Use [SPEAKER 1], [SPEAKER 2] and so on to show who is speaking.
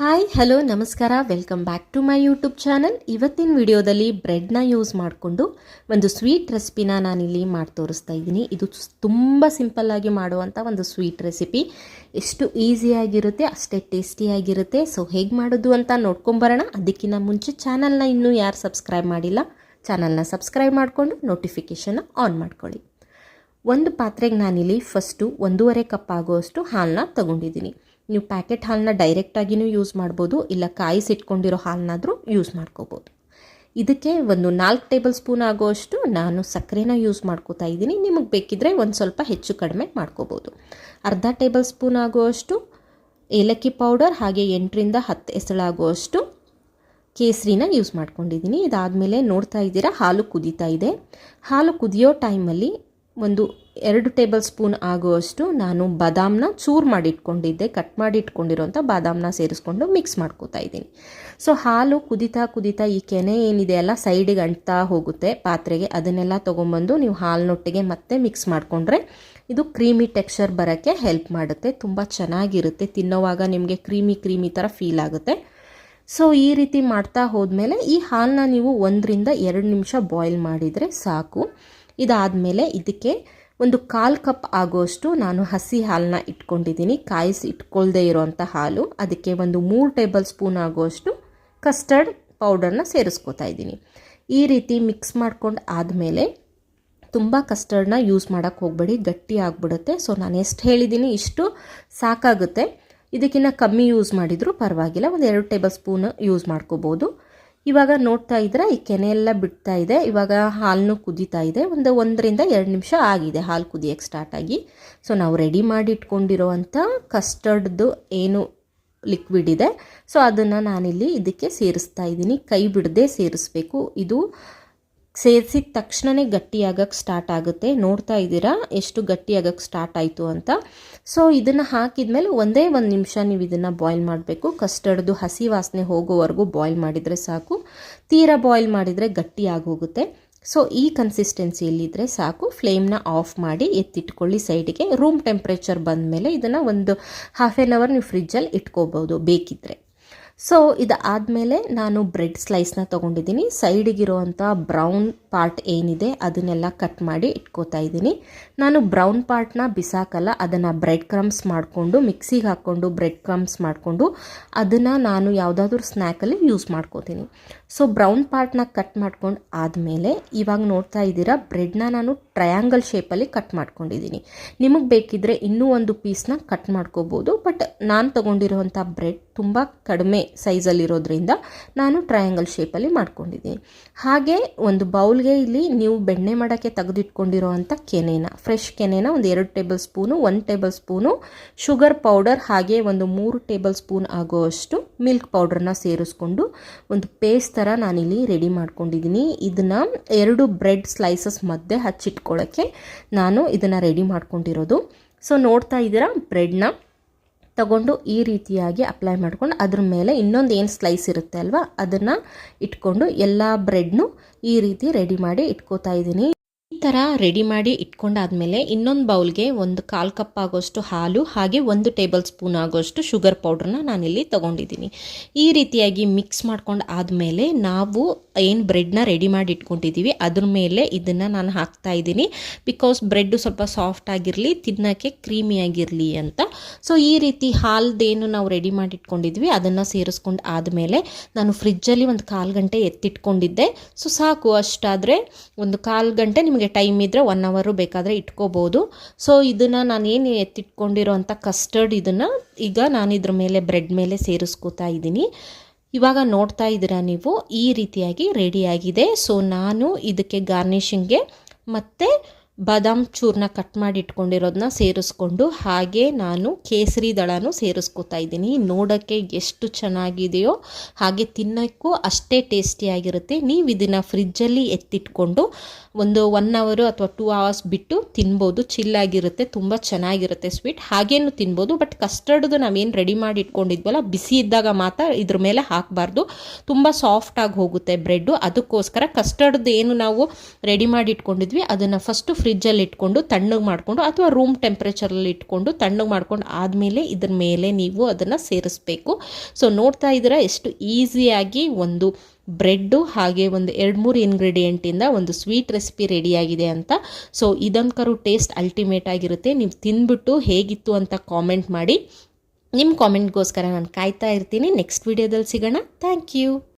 [SPEAKER 1] Hi, hello, ನಮಸ್ಕಾರ. Welcome back to my YouTube channel ಇವತ್ತಿನ ವಿಡಿಯೋದಲ್ಲಿ ಬ್ರೆಡ್ನ ಯೂಸ್ ಮಾಡಿಕೊಂಡು ಒಂದು ಸ್ವೀಟ್ ರೆಸಿಪಿನ ನಾನಿಲ್ಲಿ ಮಾಡಿ ತೋರಿಸ್ತಾ ಇದ್ದೀನಿ. ಇದು ತುಂಬ ಸಿಂಪಲ್ಲಾಗಿ ಮಾಡುವಂಥ ಒಂದು ಸ್ವೀಟ್ ರೆಸಿಪಿ ಎಷ್ಟು ಈಸಿಯಾಗಿರುತ್ತೆ ಅಷ್ಟೇ ಟೇಸ್ಟಿಯಾಗಿರುತ್ತೆ ಸೊ ಹೇಗೆ ಮಾಡೋದು ಅಂತ ನೋಡ್ಕೊಂಬರೋಣ ಅದಕ್ಕಿಂತ ಮುಂಚೆ ಚಾನಲ್ನ ಇನ್ನೂ ಯಾರು ಸಬ್ಸ್ಕ್ರೈಬ್ ಮಾಡಿಲ್ಲ ಚಾನಲ್ನ ಸಬ್ಸ್ಕ್ರೈಬ್ ಮಾಡಿಕೊಂಡು ನೋಟಿಫಿಕೇಷನ್ನ ಆನ್ ಮಾಡ್ಕೊಳ್ಳಿ. ಒಂದು ಪಾತ್ರೆಗೆ ನಾನಿಲ್ಲಿ ಫಸ್ಟು ಒಂದೂವರೆ ಕಪ್ ಆಗುವಷ್ಟು ಹಾಲನ್ನ ತಗೊಂಡಿದ್ದೀನಿ. ನೀವು ಪ್ಯಾಕೆಟ್ ಹಾಲನ್ನ ಡೈರೆಕ್ಟಾಗಿಯೂ ಯೂಸ್ ಮಾಡ್ಬೋದು, ಇಲ್ಲ ಕಾಯಿಸಿಟ್ಕೊಂಡಿರೋ ಹಾಲನ್ನಾದರೂ ಯೂಸ್ ಮಾಡ್ಕೋಬೋದು. ಇದಕ್ಕೆ ಒಂದು ನಾಲ್ಕು ಟೇಬಲ್ ಸ್ಪೂನ್ ಆಗುವಷ್ಟು ನಾನು ಸಕ್ಕರೆನ ಯೂಸ್ ಮಾಡ್ಕೋತಾ ಇದ್ದೀನಿ. ನಿಮಗೆ ಬೇಕಿದ್ರೆ ಒಂದು ಸ್ವಲ್ಪ ಹೆಚ್ಚು ಕಡಿಮೆ ಮಾಡ್ಕೋಬೋದು. ಅರ್ಧ ಟೇಬಲ್ ಸ್ಪೂನ್ ಆಗುವಷ್ಟು ಏಲಕ್ಕಿ ಪೌಡರ್ ಹಾಗೆ ಎಂಟರಿಂದ ಹತ್ತು ಎಸಳಾಗುವಷ್ಟು ಕೇಸರಿನ ಯೂಸ್ ಮಾಡ್ಕೊಂಡಿದ್ದೀನಿ. ಇದಾದಮೇಲೆ ನೋಡ್ತಾ ಇದ್ದೀರಾ, ಹಾಲು ಕುದೀತಾ ಇದೆ. ಹಾಲು ಕುದಿಯೋ ಟೈಮಲ್ಲಿ ಒಂದು ಎರಡು ಟೇಬಲ್ ಸ್ಪೂನ್ ಆಗುವಷ್ಟು ನಾನು ಬಾದಾಮನ್ನ ಚೂರು ಮಾಡಿಟ್ಕೊಂಡಿದ್ದೆ, ಕಟ್ ಮಾಡಿ ಇಟ್ಕೊಂಡಿರೋಂಥ ಬಾದಾಮನ್ನ ಸೇರಿಸ್ಕೊಂಡು ಮಿಕ್ಸ್ ಮಾಡ್ಕೋತಾ ಇದ್ದೀನಿ. ಸೊ ಹಾಲು ಕುದಿತಾ ಕುದಿತಾ ಈ ಕೆನೆ ಏನಿದೆ ಅಲ್ಲ ಸೈಡಿಗೆ ಅಂಟ್ತಾ ಹೋಗುತ್ತೆ ಪಾತ್ರೆಗೆ. ಅದನ್ನೆಲ್ಲ ತೊಗೊಂಬಂದು ನೀವು ಹಾಲಿನೊಟ್ಟಿಗೆ ಮತ್ತೆ ಮಿಕ್ಸ್ ಮಾಡಿಕೊಂಡ್ರೆ ಇದು ಕ್ರೀಮಿ ಟೆಕ್ಸ್ಚರ್ ಬರೋಕ್ಕೆ ಹೆಲ್ಪ್ ಮಾಡುತ್ತೆ, ತುಂಬ ಚೆನ್ನಾಗಿರುತ್ತೆ, ತಿನ್ನೋವಾಗ ನಿಮಗೆ ಕ್ರೀಮಿ ಕ್ರೀಮಿ ಥರ ಫೀಲ್ ಆಗುತ್ತೆ. ಸೊ ಈ ರೀತಿ ಮಾಡ್ತಾ ಹೋದ್ಮೇಲೆ ಈ ಹಾಲನ್ನ ನೀವು ಒಂದರಿಂದ ಎರಡು ನಿಮಿಷ ಬಾಯ್ಲ್ ಮಾಡಿದರೆ ಸಾಕು. ಇದಾದಮೇಲೆ ಇದಕ್ಕೆ ಒಂದು ಕಾಲು ಕಪ್ ಆಗೋಷ್ಟು ನಾನು ಹಸಿ ಹಾಲನ್ನ ಇಟ್ಕೊಂಡಿದ್ದೀನಿ. ಕಾಯಿಸಿ ಇಟ್ಕೊಳ್ದೇ ಇರೋವಂಥ ಹಾಲು. ಅದಕ್ಕೆ ಒಂದು ಮೂರು ಟೇಬಲ್ ಸ್ಪೂನ್ ಆಗೋಷ್ಟು ಕಸ್ಟರ್ಡ್ ಪೌಡರ್ನ ಸೇರಿಸ್ಕೋತಾ ಇದ್ದೀನಿ. ಈ ರೀತಿ ಮಿಕ್ಸ್ ಮಾಡ್ಕೊಂಡು ಆದಮೇಲೆ ತುಂಬ ಕಸ್ಟರ್ಡ್ನ ಯೂಸ್ ಮಾಡೋಕ್ಕೆ ಹೋಗಬೇಡಿ. ಗಟ್ಟಿ ಆಗಿಬಿಡುತ್ತೆ. ಸೊ, ನಾನು ಎಷ್ಟು ಹೇಳಿದ್ದೀನಿ ಇಷ್ಟು ಸಾಕಾಗುತ್ತೆ. ಇದಕ್ಕಿಂತ ಕಮ್ಮಿ ಯೂಸ್ ಮಾಡಿದರೂ ಪರವಾಗಿಲ್ಲ. ಒಂದು ಎರಡು ಟೇಬಲ್ ಸ್ಪೂನ್ ಯೂಸ್ ಮಾಡ್ಕೋಬೋದು. ಇವಾಗ ನೋಡ್ತಾ ಇದ್ರೆ ಈ ಕೆನೆ ಎಲ್ಲ ಬಿಡ್ತಾ ಇದೆ. ಇವಾಗ ಹಾಲನ್ನು ಕುದೀತಾ ಇದೆ. ಒಂದು ಒಂದರಿಂದ ಎರಡು ನಿಮಿಷ ಆಗಿದೆ ಹಾಲು ಕುದಿಯೋಕ್ಕೆ ಸ್ಟಾರ್ಟ್ ಆಗಿ. ಸೊ ನಾವು ರೆಡಿ ಮಾಡಿ ಇಟ್ಕೊಂಡಿರೋವಂಥ ಕಸ್ಟರ್ಡ್ದು ಏನು ಲಿಕ್ವಿಡ್ ಇದೆ. ಸೊ ಅದನ್ನು ನಾನಿಲ್ಲಿ ಇದಕ್ಕೆ ಸೇರಿಸ್ತಾ ಇದ್ದೀನಿ. ಕೈ ಬಿಡದೆ ಸೇರಿಸ್ಬೇಕು. ಇದು ಸೇರಿಸಿದ ತಕ್ಷಣವೇ ಗಟ್ಟಿಯಾಗಕ್ಕೆ ಸ್ಟಾರ್ಟ್ ಆಗುತ್ತೆ. ನೋಡ್ತಾ ಇದ್ದೀರಾ? ಎಷ್ಟು ಗಟ್ಟಿಯಾಗಕ್ಕೆ ಸ್ಟಾರ್ಟ್ ಆಯಿತು ಅಂತ. ಸೊ ಇದನ್ನು ಹಾಕಿದ್ಮೇಲೆ ಒಂದೇ ಒಂದು ನಿಮಿಷ ನೀವು ಇದನ್ನು ಬಾಯ್ಲ್ ಮಾಡಬೇಕು. ಕಸ್ಟರ್ಡ್ದು ಹಸಿ ವಾಸನೆ ಹೋಗೋವರೆಗೂ ಬಾಯ್ಲ್ ಮಾಡಿದರೆ ಸಾಕು. ತೀರಾ ಬಾಯ್ಲ್ ಮಾಡಿದರೆ ಗಟ್ಟಿಯಾಗಿ ಹೋಗುತ್ತೆ ಸೊ ಈ ಕನ್ಸಿಸ್ಟೆನ್ಸಿಯಲ್ಲಿದ್ದರೆ ಸಾಕು. ಫ್ಲೇಮ್ನ ಆಫ್ ಮಾಡಿ ಎತ್ತಿಟ್ಕೊಳ್ಳಿ ಸೈಡಿಗೆ ರೂಮ್ ಟೆಂಪ್ರೇಚರ್ ಬಂದಮೇಲೆ ಇದನ್ನು ಒಂದು ಹಾಫ್ ಆನ್ ಅವರ್ ನೀವು ಫ್ರಿಜ್ಜಲ್ಲಿ ಇಟ್ಕೋಬೋದು ಬೇಕಿದ್ದರೆ ಸೊ ಇದಾದಮೇಲೆ ನಾನು ಬ್ರೆಡ್ ಸ್ಲೈಸ್ನ ತೊಗೊಂಡಿದ್ದೀನಿ. ಸೈಡಿಗಿರುವಂಥ ಬ್ರೌನ್ ಪಾರ್ಟ್ ಏನಿದೆ ಅದನ್ನೆಲ್ಲ ಕಟ್ ಮಾಡಿ ಇಟ್ಕೋತಾ ಇದ್ದೀನಿ. ನಾನು ಬ್ರೌನ್ ಪಾರ್ಟ್ನ ಬಿಸಾಕಲ್ಲ, ಅದನ್ನು ಬ್ರೆಡ್ ಕ್ರಮ್ಸ್ ಮಾಡಿಕೊಂಡು, ಮಿಕ್ಸಿಗೆ ಹಾಕ್ಕೊಂಡು, ಬ್ರೆಡ್ ಕ್ರಮ್ಸ್ ಮಾಡಿಕೊಂಡು ಅದನ್ನು ನಾನು ಯಾವುದಾದ್ರೂ ಸ್ನ್ಯಾಕಲ್ಲಿ ಯೂಸ್ ಮಾಡ್ಕೋತೀನಿ. ಸೊ ಬ್ರೌನ್ ಪಾರ್ಟ್ನ ಕಟ್ ಮಾಡ್ಕೊಂಡು ಆದಮೇಲೆ ಇವಾಗ ನೋಡ್ತಾ ಇದ್ದೀರಾ, ಬ್ರೆಡ್ನ ನಾನು ಟ್ರಯಾಂಗಲ್ ಶೇಪಲ್ಲಿ ಕಟ್ ಮಾಡ್ಕೊಂಡಿದ್ದೀನಿ. ನಿಮಗೆ ಬೇಕಿದ್ದರೆ ಇನ್ನೂ ಒಂದು ಪೀಸ್ನ ಕಟ್ ಮಾಡ್ಕೋಬೋದು, ಬಟ್ ನಾನು ತೊಗೊಂಡಿರುವಂಥ ಬ್ರೆಡ್ ತುಂಬ ಕಡಿಮೆ ಸೈಜಲ್ಲಿರೋದ್ರಿಂದ ನಾನು ಟ್ರಯಾಂಗಲ್ ಶೇಪಲ್ಲಿ ಮಾಡ್ಕೊಂಡಿದ್ದೀನಿ ಹಾಗೆ ಒಂದು ಬೌಲ್ಗೆ ಇಲ್ಲಿ ನೀವು ಬೆಣ್ಣೆ ಮಾಡೋಕ್ಕೆ ತೆಗೆದಿಟ್ಕೊಂಡಿರೋವಂಥ ಕೆನೆನ ಫ್ರೆಶ್ ಕೆನೆನ ಒಂದು ಎರಡು ಟೇಬಲ್ ಸ್ಪೂನು ಒಂದು ಟೇಬಲ್ ಸ್ಪೂನು ಶುಗರ್ ಪೌಡರ್ ಹಾಗೆ ಒಂದು ಮೂರು ಟೇಬಲ್ ಸ್ಪೂನ್ ಆಗೋವಷ್ಟು ಮಿಲ್ಕ್ ಪೌಡರ್ನ ಸೇರಿಸ್ಕೊಂಡು ಒಂದು ಪೇಸ್ಟ್ ಥರ ನಾನಿಲ್ಲಿ ರೆಡಿ ಮಾಡ್ಕೊಂಡಿದ್ದೀನಿ. ಇದನ್ನು ಎರಡು ಬ್ರೆಡ್ ಸ್ಲೈಸಸ್ ಮಧ್ಯೆ ಹಚ್ಚಿಟ್ಕೊಳ್ಳೋಕ್ಕೆ ನಾನು ಇದನ್ನು ರೆಡಿ ಮಾಡ್ಕೊಂಡಿರೋದು. ಸೊ ನೋಡ್ತಾ ಇದ್ದೀರಾ ಬ್ರೆಡ್ನ ತಗೊಂಡು ಈ ರೀತಿಯಾಗಿ ಅಪ್ಲೈ ಮಾಡ್ಕೊಂಡು ಅದ್ರ ಮೇಲೆ ಇನ್ನೊಂದು ಏನು ಸ್ಲೈಸ್ ಇರುತ್ತೆ ಅಲ್ವಾ? ಅದನ್ನು ಇಟ್ಕೊಂಡು ಎಲ್ಲ ಬ್ರೆಡ್ನು ಈ ರೀತಿ ರೆಡಿ ಮಾಡಿ ಇಟ್ಕೋತಾ ಇದ್ದೀನಿ. ಥರ ರೆಡಿ ಮಾಡಿ ಇಟ್ಕೊಂಡಾದಮೇಲೆ ಇನ್ನೊಂದು ಬೌಲ್ಗೆ ಒಂದು ಕಾಲು ಕಪ್ ಆಗೋಷ್ಟು ಹಾಲು, ಹಾಗೆ ಒಂದು ಟೇಬಲ್ ಸ್ಪೂನ್ ಆಗೋಷ್ಟು ಶುಗರ್ ಪೌಡ್ರನ್ನ ನಾನಿಲ್ಲಿ ತೊಗೊಂಡಿದ್ದೀನಿ. ಈ ರೀತಿಯಾಗಿ ಮಿಕ್ಸ್ ಮಾಡ್ಕೊಂಡು ಆದಮೇಲೆ ನಾವು ಏನು ಬ್ರೆಡ್ನ ರೆಡಿ ಮಾಡಿ ಇಟ್ಕೊಂಡಿದ್ದೀವಿ ಅದ್ರ ಮೇಲೆ ಇದನ್ನು ನಾನು ಹಾಕ್ತಾ ಇದ್ದೀನಿ. ಬಿಕಾಸ್ ಬ್ರೆಡ್ಡು ಸ್ವಲ್ಪ ಸಾಫ್ಟ್ ಆಗಿರಲಿ, ತಿನ್ನೋಕ್ಕೆ ಕ್ರೀಮಿಯಾಗಿರಲಿ ಅಂತ. ಸೊ ಈ ರೀತಿ ಹಾಲ್ದೇನು ನಾವು ರೆಡಿ ಮಾಡಿ ಇಟ್ಕೊಂಡಿದ್ವಿ, ಅದನ್ನು ಸೇರಿಸ್ಕೊಂಡು ಆದಮೇಲೆ ನಾನು ಫ್ರಿಜ್ಜಲ್ಲಿ ಒಂದು ಕಾಲು ಗಂಟೆ ಎತ್ತಿಟ್ಕೊಂಡಿದ್ದೆ. ಸೊ ಸಾಕು ಅಷ್ಟಾದರೆ ಒಂದು ಕಾಲು ಗಂಟೆ ನಿಮಗೆ ಟೈಮ್ ಇದ್ದರೆ ಒನ್ ಅವರು ಬೇಕಾದರೆ ಇಟ್ಕೋಬೋದು. ಸೊ ಇದನ್ನು ನಾನು ಏನು ಎತ್ತಿಟ್ಕೊಂಡಿರೋ ಕಸ್ಟರ್ಡ್ ಇದನ್ನು ಈಗ ನಾನು ಇದ್ರ ಮೇಲೆ ಬ್ರೆಡ್ ಮೇಲೆ ಸೇರಿಸ್ಕೋತಾ ಇದ್ದೀನಿ. ಇವಾಗ ನೋಡ್ತಾ ಇದ್ದೀರಾ ನೀವು, ಈ ರೀತಿಯಾಗಿ ರೆಡಿಯಾಗಿದೆ ಸೊ ನಾನು ಇದಕ್ಕೆ ಗಾರ್ನಿಷಿಂಗ್ಗೆ ಮತ್ತು ಬಾದಾಮ್ ಚೂರ್ನ ಕಟ್ ಮಾಡಿ ಇಟ್ಕೊಂಡಿರೋದನ್ನ ಸೇರಿಸ್ಕೊಂಡು ಹಾಗೆ ನಾನು ಕೇಸರಿ ದಳನೂ ಸೇರಿಸ್ಕೊತಾ ಇದ್ದೀನಿ. ನೋಡೋಕ್ಕೆ ಎಷ್ಟು ಚೆನ್ನಾಗಿದೆಯೋ ಹಾಗೆ ತಿನ್ನೋಕ್ಕೂ ಅಷ್ಟೇ ಟೇಸ್ಟಿಯಾಗಿರುತ್ತೆ ನೀವು ಇದನ್ನು ಫ್ರಿಜ್ಜಲ್ಲಿ ಎತ್ತಿಟ್ಕೊಂಡು ಒಂದು ಒನ್ ಅವರು ಅಥವಾ ಟೂ ಅವರ್ಸ್ ಬಿಟ್ಟು ತಿನ್ಬೋದು. ಚಿಲ್ಲಾಗಿರುತ್ತೆ ತುಂಬ ಚೆನ್ನಾಗಿರುತ್ತೆ ಸ್ವೀಟ್ ಹಾಗೇನು ತಿನ್ಬೋದು ಬಟ್ ಕಸ್ಟರ್ಡ್ದು ನಾವೇನು ರೆಡಿ ಮಾಡಿ ಇಟ್ಕೊಂಡಿದ್ವಲ್ಲ, ಬಿಸಿ ಇದ್ದಾಗ ಮಾತ್ರ ಇದ್ರ ಮೇಲೆ ಹಾಕಬಾರ್ದು. ತುಂಬ ಸಾಫ್ಟಾಗಿ ಹೋಗುತ್ತೆ ಬ್ರೆಡ್ಡು ಅದಕ್ಕೋಸ್ಕರ ಕಸ್ಟರ್ಡ್ದು ಏನು ನಾವು ರೆಡಿ ಮಾಡಿ ಇಟ್ಕೊಂಡಿದ್ವಿ, ಅದನ್ನು ಫಸ್ಟು ಫ್ರಿಜ್ಜಲ್ಲಿ ಇಟ್ಕೊಂಡು ತಣ್ಣಗೆ ಮಾಡಿಕೊಂಡು ಅಥವಾ ರೂಮ್ ಟೆಂಪ್ರೇಚರಲ್ಲಿ ಇಟ್ಕೊಂಡು ತಣ್ಣಗೆ ಮಾಡ್ಕೊಂಡು ಆದಮೇಲೆ ಇದ್ರ ಮೇಲೆ ನೀವು ಅದನ್ನು ಸೇರಿಸ್ಬೇಕು. ಸೊ ನೋಡ್ತಾ ಇದ್ದೀರಾ, ಎಷ್ಟು ಈಸಿಯಾಗಿ ಒಂದು ಬ್ರೆಡ್ಡು ಹಾಗೆ ಒಂದು ಎರಡು ಮೂರು ಇಂಗ್ರೀಡಿಯೆಂಟಿಂದ ಒಂದು ಸ್ವೀಟ್ ರೆಸಿಪಿ ರೆಡಿಯಾಗಿದೆ ಅಂತ. ಸೊ ಇದಂಕರು ಟೇಸ್ಟ್ ಅಲ್ಟಿಮೇಟ್ ಆಗಿರುತ್ತೆ. ನೀವು ತಿಂದ್ಬಿಟ್ಟು ಹೇಗಿತ್ತು ಅಂತ ಕಾಮೆಂಟ್ ಮಾಡಿ. ನಿಮ್ಮ ಕಾಮೆಂಟ್ಗೋಸ್ಕರ ನಾನು ಕಾಯ್ತಾ ಇರ್ತೀನಿ. ನೆಕ್ಸ್ಟ್ ವೀಡಿಯೋದಲ್ಲಿ ಸಿಗೋಣ. Thank you